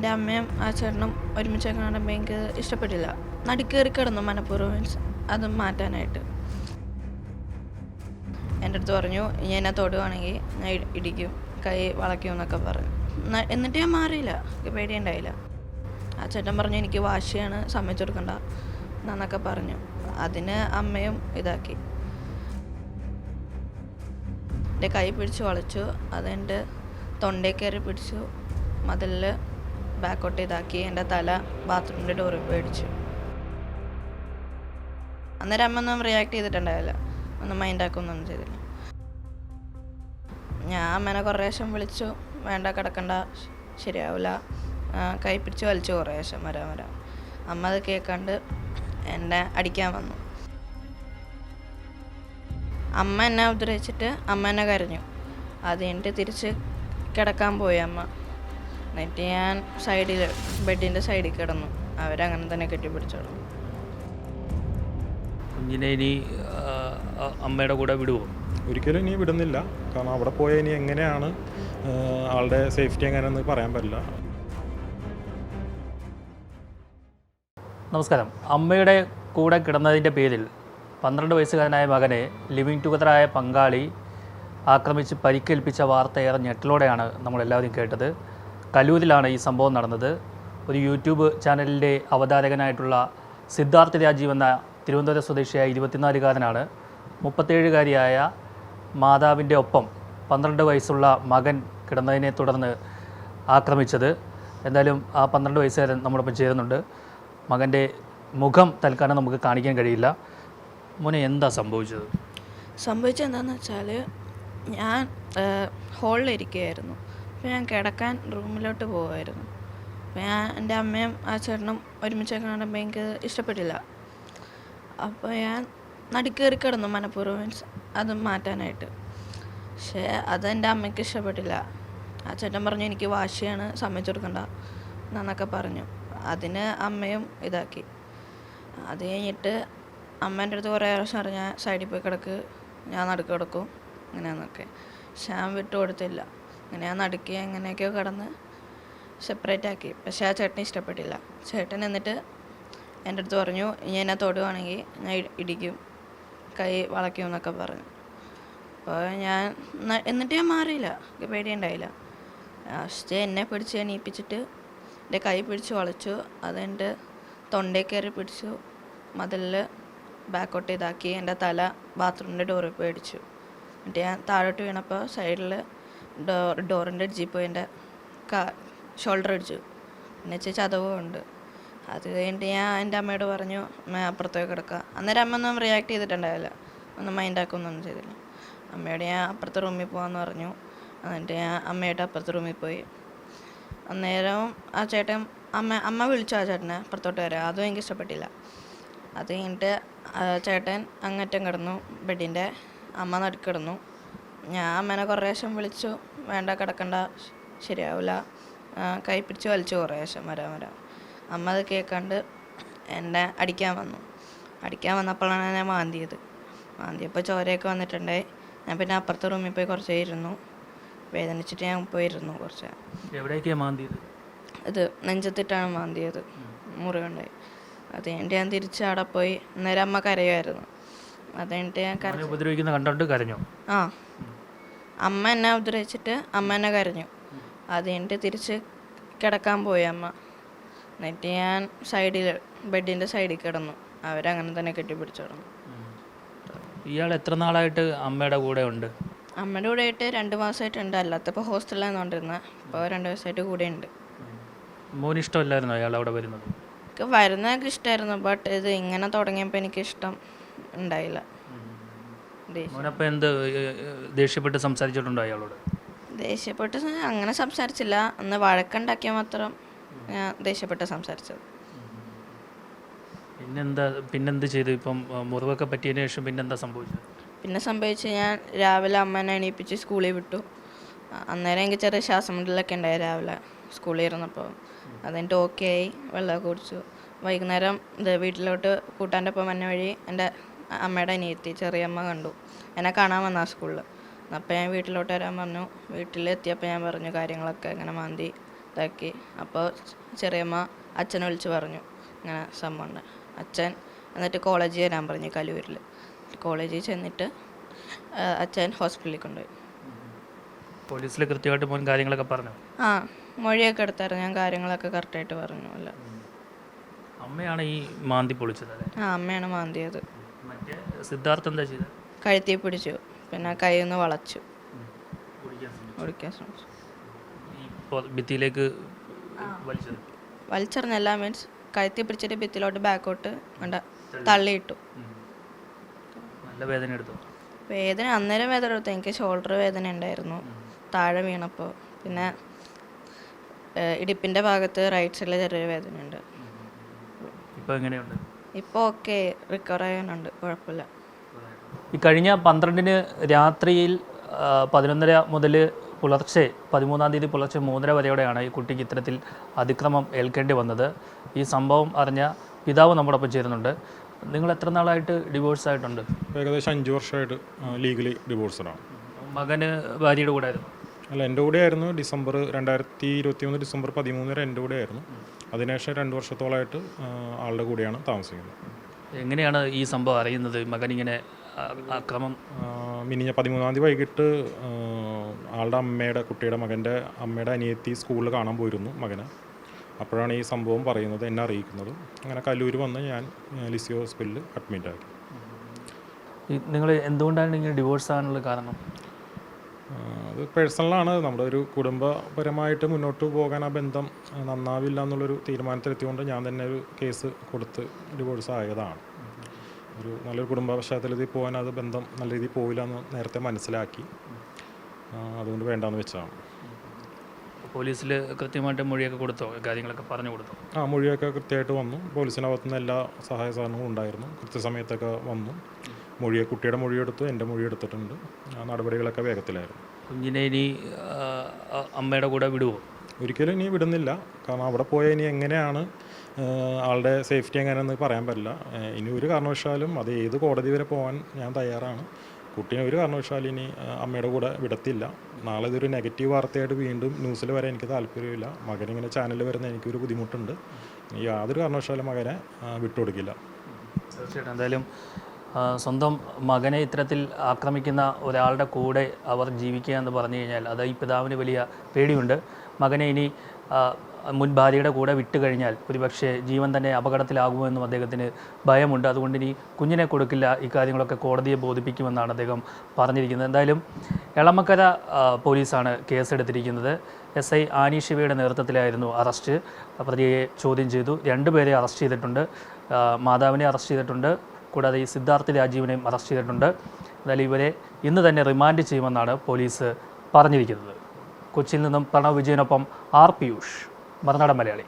എന്റെ അമ്മയും ആ ചേട്ടനും ഒരുമിച്ച് കാണുമ്പോൾ എനിക്ക് ഇഷ്ടപ്പെട്ടില്ല. നടുക്കേറി കിടന്നു മനഃപൂർവം മീൻസ് അത് മാറ്റാനായിട്ട്. എന്റെ അടുത്ത് പറഞ്ഞു ഇനി എന്നെ തൊടുവാണെങ്കിൽ ഞാൻ ഇടിക്കും കൈ വളയ്ക്കും എന്നൊക്കെ പറഞ്ഞു. എന്നിട്ട് ഞാൻ മാറിയില്ല എനിക്ക് പേടിയുണ്ടായില്ല. ആ ചേട്ടൻ പറഞ്ഞു എനിക്ക് വാശിയാണ് സമ്മതിച്ചു കൊടുക്കണ്ട എന്നൊക്കെ പറഞ്ഞു. അതിന് അമ്മയും ഇതാക്കി. എന്റെ കൈ പിടിച്ച് വളച്ചു അതെന്റെ തൊണ്ടയിൽ കയറി പിടിച്ചു മതിലിൽ ബാക്കോട്ട് ഇതാക്കി എന്റെ തല ബാത്റൂമിന്റെ ഡോറിൽ പേടിച്ചു. അന്നേരം അമ്മ ഒന്നും റിയാക്ട് ചെയ്തിട്ടുണ്ടായില്ല. ഒന്നും മൈൻഡാക്കൊന്നും ചെയ്തില്ല. ഞാൻ അമ്മേനെ കുറേ ശേഷം വിളിച്ചു. വേണ്ട കിടക്കണ്ട ശരിയാവില്ല കൈ പിടിച്ച് വലിച്ചു കുറേ ശേഷം വരാൻ വരാം. അമ്മ അത് കേൾക്കാണ്ട് എന്നെ അടിക്കാൻ വന്നു. അമ്മ എന്നെ ഉപദ്രവിച്ചിട്ട് അമ്മ എന്നെ കരഞ്ഞു. അത് കഴിഞ്ഞിട്ട് തിരിച്ച് കിടക്കാൻ പോയി അമ്മ. എന്നിട്ട് ഞാൻ സൈഡിൽ ബെഡിന്റെ സൈഡിൽ കിടന്നു. അവരങ്ങനെ തന്നെ കെട്ടിപ്പിടിച്ചോളൂ കുഞ്ഞിനെ ഇനി അമ്മയുടെ കൂടെ വിടുവോ? ഒരിക്കലും ഇനി വിടുന്നില്ല. കാരണം അവിടെ പോയ ഇനി എങ്ങനെയാണ് ആളുടെ സേഫ്റ്റി എങ്ങനെയെന്ന് പറയാൻ പറ്റില്ല. നമസ്കാരം. അമ്മയുടെ കൂടെ കിടന്നതിന്റെ പേരിൽ പന്ത്രണ്ട് വയസ്സുകാരനായ മകനെ ലിവിങ് ടുഗദറായ പങ്കാളി ആക്രമിച്ച് പരിക്കേൽപ്പിച്ച വാർത്ത ഏറെ ഞെട്ടലോടെയാണ് നമ്മളെല്ലാവരും കേട്ടത്. കലൂരിലാണ് ഈ സംഭവം നടന്നത്. ഒരു യൂട്യൂബ് ചാനലിന്റെ അവതാരകനായിട്ടുള്ള സിദ്ധാർത്ഥ് രാജീവ് എന്ന തിരുവനന്തപുരം സ്വദേശിയായ ഇരുപത്തിനാലുകാരനാണ്. മുപ്പത്തേഴുകാരിയായ മാതാവിന്റെ ഒപ്പം പന്ത്രണ്ട് വയസ്സുള്ള മകൻ കിടന്നതിനെ തുടർന്ന് ആക്രമിച്ചത്. എന്തായാലും ആ പന്ത്രണ്ട് വയസ്സുകാരൻ നമ്മളൊപ്പം ചേരുന്നുണ്ട്. മകന്റെ മുഖം തൽക്കാലം നമുക്ക് കാണിക്കാൻ കഴിയില്ല. മോനെ എന്താ സംഭവിച്ചത്? സംഭവിച്ചത് എന്താണെന്ന് വെച്ചാൽ ഞാൻ ഹോളിലിരിക്കുകയായിരുന്നു. അപ്പോൾ ഞാൻ കിടക്കാൻ റൂമിലോട്ട് പോകുമായിരുന്നു അപ്പോൾ ഞാൻ എന്റെ അമ്മയും ആ ചേട്ടനും ഒരുമിച്ച് കാണുമ്പോൾ എനിക്ക് ഇഷ്ടപ്പെട്ടില്ല. അപ്പോൾ ഞാൻ നടുക്കേറി കിടന്നു മനഃപൂർവം മീൻസ് അത് മാറ്റാനായിട്ട്. പക്ഷേ അത് എന്റെ അമ്മയ്ക്ക് ഇഷ്ടപ്പെട്ടില്ല. ആ ചേട്ടൻ പറഞ്ഞു എനിക്ക് വാശിയാണ് സമ്മതിച്ചു കൊടുക്കണ്ട എന്നൊക്കെ പറഞ്ഞു. അതിന് അമ്മയും ഇതാക്കി. അത് കഴിഞ്ഞിട്ട് അമ്മേന്റെ അടുത്ത് കുറേ പ്രാവശ്യം പറഞ്ഞു സൈഡിൽ പോയി കിടക്ക് ഞാൻ നടുക്ക് കിടക്കും അങ്ങനെയാന്നൊക്കെ പക്ഷെ ഞാൻ വിട്ടു കൊടുത്തില്ല. അങ്ങനെ ഞാൻ നടുക്കി എങ്ങനെയൊക്കെയോ കടന്ന് സെപ്പറേറ്റ് ആക്കി. പക്ഷേ ആ ചേട്ടന് ഇഷ്ടപ്പെട്ടില്ല. ചേട്ടൻ എന്നിട്ട് എന്റെ അടുത്ത് പറഞ്ഞു ഇനി എന്നെ തൊടുവാണെങ്കിൽ ഞാൻ ഇടിക്കും. കൈ വളയ്ക്കും എന്നൊക്കെ പറഞ്ഞു. അപ്പോൾ ഞാൻ എന്നിട്ട് ഞാൻ മാറിയില്ല. എനിക്ക് പേടിയുണ്ടായില്ല. ലാസ്റ്റ് എന്നെ പിടിച്ച് എണീപ്പിച്ചിട്ട് എന്റെ കൈ പിടിച്ച് വളച്ചു. അതെന്റെ തൊണ്ടയിൽ കയറി പിടിച്ചു. മതിലിൽ ബാക്കോട്ട് ഇതാക്കി എന്റെ തല ബാത്റൂമിന്റെ ഡോറിൽ പേടിച്ചു എന്നിട്ട് ഞാൻ താഴോട്ട് വീണപ്പോൾ സൈഡിൽ ഡോർ ഡോറിന്റെ അടിച്ചിൽ പോയി എന്റെ കാ ഷോൾഡർ അടിച്ചു പിന്നെ വെച്ചാൽ ചതവും ഉണ്ട്. അത് കഴിഞ്ഞിട്ട് ഞാൻ എന്റെ അമ്മയോട് പറഞ്ഞു അമ്മ അപ്പുറത്തേക്ക് കിടക്കുക അന്നേരം അമ്മ ഒന്നും റിയാക്ട് ചെയ്തിട്ടുണ്ടായില്ല. ഒന്നും മൈൻഡ് ചെയ്തില്ല. അമ്മയോട് ഞാൻ അപ്പുറത്തെ റൂമിൽ പോകാമെന്ന് പറഞ്ഞു. എന്നിട്ട് ഞാൻ അമ്മയായിട്ട് അപ്പുറത്തെ റൂമിൽ പോയി. അന്നേരം ആ ചേട്ടൻ അമ്മ അമ്മ വിളിച്ചു ആ ചേട്ടനെ അപ്പുറത്തോട്ട് വരാം അതും എനിക്ക് ഇഷ്ടപ്പെട്ടില്ല. അത് കഴിഞ്ഞിട്ട് ചേട്ടൻ അങ്ങറ്റം കിടന്നു. ബെഡിന്റെ അമ്മ നടുക്കിടന്നു ഞാൻ അമ്മേനെ കുറേ വിളിച്ചു. വേണ്ട കിടക്കണ്ട ശരിയാവില്ല കൈപ്പിടിച്ച് കൈ പിടിച്ച് വലിച്ചു കുറേ പ്രാവശ്യം വരാൻ വരാം. അമ്മ അത് കേൾക്കാണ്ട് എന്നെ അടിക്കാൻ വന്നു. അടിക്കാൻ വന്നപ്പോഴാണ് ഞാൻ മാന്തിയത്. മാന്തിയപ്പോൾ ചോരയൊക്കെ വന്നിട്ടുണ്ടായി ഞാൻ പിന്നെ അപ്പുറത്തെ റൂമിൽ പോയി കുറച്ച് ഇരുന്നു. വേദനിച്ചിട്ട് ഞാൻ പോയിരുന്നു കുറച്ച്. എവിടേക്കാണ് മാന്തിയത്? ഇത് നെഞ്ചത്തിട്ടാണ് മാന്തിയത്. മുറിവുണ്ടായി. അത് കഴിഞ്ഞിട്ട് ഞാൻ തിരിച്ച് അവിടെ പോയി. അന്നേരം അമ്മ കരയുമായിരുന്നു. അത് കഴിഞ്ഞിട്ട് ഞാൻ ഉപദ്രവിക്കുന്ന കണ്ടോണ്ട് കരഞ്ഞോ? ആ. അമ്മ എന്നെ ഉപദ്രവിച്ചിട്ട് അമ്മ എന്നെ കരഞ്ഞു. അത് കഴിഞ്ഞിട്ട് തിരിച്ച് കിടക്കാൻ പോയി അമ്മ. എന്നിട്ട് ഞാൻ സൈഡിൽ ബെഡിന്റെ സൈഡിൽ കിടന്നു. അവരങ്ങനെ തന്നെ കെട്ടിപ്പിടിച്ചോളൂ ഇയാൾ എത്ര നാളായിട്ട് അമ്മയുടെ കൂടെ ഉണ്ട്? അമ്മയുടെ കൂടെ ആയിട്ട് രണ്ട് മാസമായിട്ടുണ്ട്. അല്ലാത്തപ്പോൾ ഹോസ്റ്റലിൽ കൊണ്ടിരുന്നത് ഇപ്പോൾ രണ്ട് ദിവസമായിട്ട് കൂടെ ഉണ്ട്. മോന് ഇഷ്ടമല്ലായിരുന്നു അയാൾ അവിടെ വരുന്നത്? എനിക്ക് വരുന്നതൊക്കെ ഇഷ്ടമായിരുന്നു. ബട്ട് ഇത് ഇങ്ങനെ തുടങ്ങിയപ്പോൾ എനിക്ക് ഇഷ്ടം ഉണ്ടായില്ല. മോനപ്പം എന്ത് ദേഷ്യപ്പെട്ട് സംസാരിച്ചിട്ടുണ്ടോ അയാളോട്? ദേഷ്യപ്പെട്ട് അങ്ങനെ സംസാരിച്ചില്ല. അന്ന് വഴക്കുണ്ടാക്കിയ മാത്രം ഞാൻ ദേഷ്യപ്പെട്ട് സംസാരിച്ചത്. പിന്നെന്താ പിന്നെന്ത് ചെയ്തു? ഇപ്പം മുറിവൊക്കെ പറ്റിയതിന് ശേഷം പിന്നെന്താ സംഭവിച്ചത്? പിന്നെ സംഭവിച്ച് ഞാൻ രാവിലെ അമ്മേനെ എണീപ്പിച്ച് സ്കൂളിൽ വിട്ടു. അന്നേരം എനിക്ക് ചെറിയ ശ്വാസം മുട്ടലൊക്കെ ഉണ്ടായി രാവിലെ സ്കൂളിൽ ഇരുന്നപ്പോൾ. അതെനിക്ക് ഓക്കെ ആയി വെള്ളമൊക്കെ കുടിച്ചു. വൈകുന്നേരം വീട്ടിലോട്ട് കൂട്ടാന്റെ ഒപ്പം വന്ന വഴി എന്റെ അമ്മയുടെ അനിയത്തി ചെറിയമ്മ കണ്ടു. എന്നെ കാണാൻ വന്ന സ്കൂളിൽ അപ്പോൾ ഞാൻ വീട്ടിലോട്ട് വരാൻ പറഞ്ഞു. വീട്ടിലെത്തിയപ്പോൾ ഞാൻ പറഞ്ഞു കാര്യങ്ങളൊക്കെ ഇങ്ങനെ മാന്തി ഇതാക്കി. അപ്പോൾ ചെറിയമ്മ അച്ഛനെ വിളിച്ച് പറഞ്ഞു. ഇങ്ങനെ സംഭവമുണ്ട് അച്ഛൻ എന്നിട്ട് കോളേജിൽ വരാൻ പറഞ്ഞു കലൂരിൽ കോളേജിൽ ചെന്നിട്ട് അച്ഛൻ ഹോസ്പിറ്റലിൽ കൊണ്ടുപോയി. പോലീസിൽ കൃത്യമായിട്ട് മോൻ കാര്യങ്ങളൊക്കെ പറഞ്ഞു? ആ മൊഴിയൊക്കെ എടുത്തായിരുന്നു. ഞാൻ കാര്യങ്ങളൊക്കെ കറക്റ്റായിട്ട് പറഞ്ഞു. അല്ല. അമ്മയാണ് ഈ മാന്തി പൊളിച്ചത് ആ അമ്മയാണ് മാന്തിയത്. സിദ്ധാർത്ഥ് എന്താ ചെയ്തത് കഴുത്തി പിടിച്ചു. പിന്നെ കയ്യിൽ നിന്ന് വളച്ചു. കുടിക്കാൻ ശ്രമിച്ചു. ഓടിക്കാൻ ശ്രമിച്ചു. ഈ പൊ- ഭിത്തിയിലേക്ക് വലിച്ചത്. വലിച്ചെറിഞ്ഞല്ല മീൻസ് കഴുത്തി പിടിച്ചിട്ട് ഭിത്തിയിലോട്ട് ബാക്കോട്ട് കണ്ട തള്ളിയിട്ടു. നല്ല വേദന എടുത്തു? വേദന അന്നേരം വേദന എടുത്തു. എനിക്ക് ഷോൾഡർ വേദന ഉണ്ടായിരുന്നു. താഴെ വീണപ്പോൾ പിന്നെ ഏഹ്, ഇടുപ്പിന്റെ ഭാഗത്ത് റൈറ്റ് സൈഡിൽ ചെറിയൊരു വേദനയുണ്ട്. ഇപ്പോൾ എങ്ങനെയുണ്ട്? ഇപ്പോൾ ഓക്കെ റിക്കവർ ആകാനുണ്ട് കുഴപ്പമില്ല. ഈ കഴിഞ്ഞ പന്ത്രണ്ടിന് രാത്രിയിൽ പതിനൊന്നര മുതൽ പുലർച്ചെ പതിമൂന്നാം തീയതി പുലർച്ചെ മൂന്നര വരെയോടെയാണ് ഈ കുട്ടിക്ക് ഇത്തരത്തിൽ അതിക്രമം ഏൽക്കേണ്ടി വന്നത്. ഈ സംഭവം അറിഞ്ഞ പിതാവ് നമ്മോടൊപ്പം ചേരുന്നുണ്ട്. നിങ്ങൾ എത്ര നാളായിട്ട് ഡിവോഴ്സ് ആയിട്ടുണ്ട്? ഏകദേശം അഞ്ച് വർഷമായിട്ട് ലീഗലി ഡിവോഴ്സഡാണ് മകന് ഭാര്യയുടെ കൂടെ ആയിരുന്നു. അല്ല എന്റെ കൂടെ ആയിരുന്നു ഡിസംബർ രണ്ടായിരത്തി ഇരുപത്തി മൂന്ന് ഡിസംബർ പതിമൂന്ന് വരെ എന്റെ കൂടെ ആയിരുന്നു അതിനുശേഷം രണ്ട് വർഷത്തോളമായിട്ട് ആളുടെ കൂടെയാണ് താമസിക്കുന്നത്. എങ്ങനെയാണ് ഈ സംഭവം അറിയുന്നത്? മകൻ ഇങ്ങനെ ആക്രമം അക്രമം മിനിഞ്ഞ പതിമൂന്നാം തീയതി വൈകിട്ട് ആളുടെ അമ്മയുടെ കുട്ടിയുടെ മകന്റെ അമ്മയുടെ അനിയത്തി സ്കൂളിൽ കാണാൻ പോയിരുന്നു മകനെ. അപ്പോഴാണ് ഈ സംഭവം പറയുന്നത് എന്നെ അറിയിക്കുന്നത്. അങ്ങനെ കല്ലൂർ വന്ന് ഞാൻ ലിസി ഹോസ്പിറ്റലിൽ അഡ്മിറ്റ് ആക്കി നിങ്ങൾ എന്തുകൊണ്ടാണ് ഇങ്ങനെ ഡിവോഴ്സ് ആകാനുള്ള കാരണം? അത് പേഴ്സണലാണ് നമ്മുടെ ഒരു കുടുംബപരമായിട്ട് മുന്നോട്ട് പോകാൻ ആ ബന്ധം നന്നാവില്ല എന്നുള്ളൊരു തീരുമാനത്തിലെത്തിക്കൊണ്ട് ഞാൻ തന്നെ ഒരു കേസ് കൊടുത്ത് ഡിവോഴ്സ് ആയതാണ്. ഒരു നല്ലൊരു കുടുംബ പശ്ചാത്തലത്തിൽ പോകാൻ അത് ബന്ധം നല്ല രീതിയിൽ പോവില്ല എന്ന് നേരത്തെ മനസ്സിലാക്കി. അതുകൊണ്ട് വേണ്ടാന്ന് വെച്ചാണ് പോലീസിൽ കൃത്യമായിട്ട് മൊഴിയൊക്കെ കൊടുത്തോ? കാര്യങ്ങളൊക്കെ പറഞ്ഞു കൊടുത്തോ? ആ മൊഴിയൊക്കെ കൃത്യമായിട്ട് വന്നു. പോലീസിനകത്തുനിന്ന് എല്ലാ സഹായ സഹകരണങ്ങളും ഉണ്ടായിരുന്നു. കൃത്യസമയത്തൊക്കെ വന്നു. മൊഴിയെ കുട്ടിയുടെ മൊഴിയെടുത്തു എന്റെ മൊഴി എടുത്തിട്ടുണ്ട്. ആ നടപടികളൊക്കെ വേഗത്തിലായിരുന്നു. കുഞ്ഞിനെ ഇനി അമ്മയുടെ കൂടെ വിടുവോ? ഒരിക്കലും ഇനി വിടുന്നില്ല. കാരണം അവിടെ പോയാൽ ഇനി എങ്ങനെയാണ് ആളുടെ സേഫ്റ്റി എങ്ങനെയാണെന്ന് പറയാൻ പറ്റില്ല. ഇനി ഒരു കാരണവശാലും അത് ഏത് കോടതി വരെ പോകാൻ ഞാൻ തയ്യാറാണ്. കുട്ടീനെ ഒരു കാരണവശാലും ഇനി അമ്മയുടെ കൂടെ വിടത്തില്ല. നാളെ ഇതൊരു നെഗറ്റീവ് വാർത്തയായിട്ട് വീണ്ടും ന്യൂസിൽ വരെ എനിക്ക് താല്പര്യമില്ല. മകനിങ്ങനെ ചാനലിൽ വരുന്ന എനിക്കൊരു ബുദ്ധിമുട്ടുണ്ട്. ഇനി യാതൊരു കാരണവശാലും മകനെ വിട്ടുകൊടുക്കില്ല. തീർച്ചയായിട്ടും. എന്തായാലും സ്വന്തം മകനെ ഇത്തരത്തിൽ ആക്രമിക്കുന്ന ഒരാളുടെ കൂടെ അവർ ജീവിക്കുക എന്ന് പറഞ്ഞു കഴിഞ്ഞാൽ അത് ഈ പിതാവിന് വലിയ പേടിയുണ്ട്. മകനെ ഇനി മുൻ ഭാര്യയുടെ കൂടെ വിട്ടു കഴിഞ്ഞാൽ ഒരുപക്ഷെ ജീവൻ തന്നെ അപകടത്തിലാകുമോ എന്നും അദ്ദേഹത്തിന് ഭയമുണ്ട്. അതുകൊണ്ട് ഇനി കുഞ്ഞിനെ കൊടുക്കില്ല. ഇക്കാര്യങ്ങളൊക്കെ കോടതിയെ ബോധിപ്പിക്കുമെന്നാണ് അദ്ദേഹം പറഞ്ഞിരിക്കുന്നത്. എന്തായാലും എളമക്കര പോലീസാണ് കേസെടുത്തിരിക്കുന്നത്. എസ് ഐ ആനി ശിവയുടെ നേതൃത്വത്തിലായിരുന്നു അറസ്റ്റ്. പ്രതിയെ ചോദ്യം ചെയ്തു. രണ്ടുപേരെ അറസ്റ്റ് ചെയ്തിട്ടുണ്ട്. മാതാവിനെ അറസ്റ്റ് ചെയ്തിട്ടുണ്ട്. കൂടാതെ ഈ സിദ്ധാർത്ഥ് രാജീവിനെയും അറസ്റ്റ് ചെയ്തിട്ടുണ്ട്. എന്നാലും ഇവരെ ഇന്ന് തന്നെ റിമാൻഡ് ചെയ്യുമെന്നാണ് പോലീസ് പറഞ്ഞിരിക്കുന്നത്. കൊച്ചിയിൽ നിന്നും പ്രണവ് വിജയനൊപ്പം ആർ പിയൂഷ് മറുനാടൻ മലയാളി.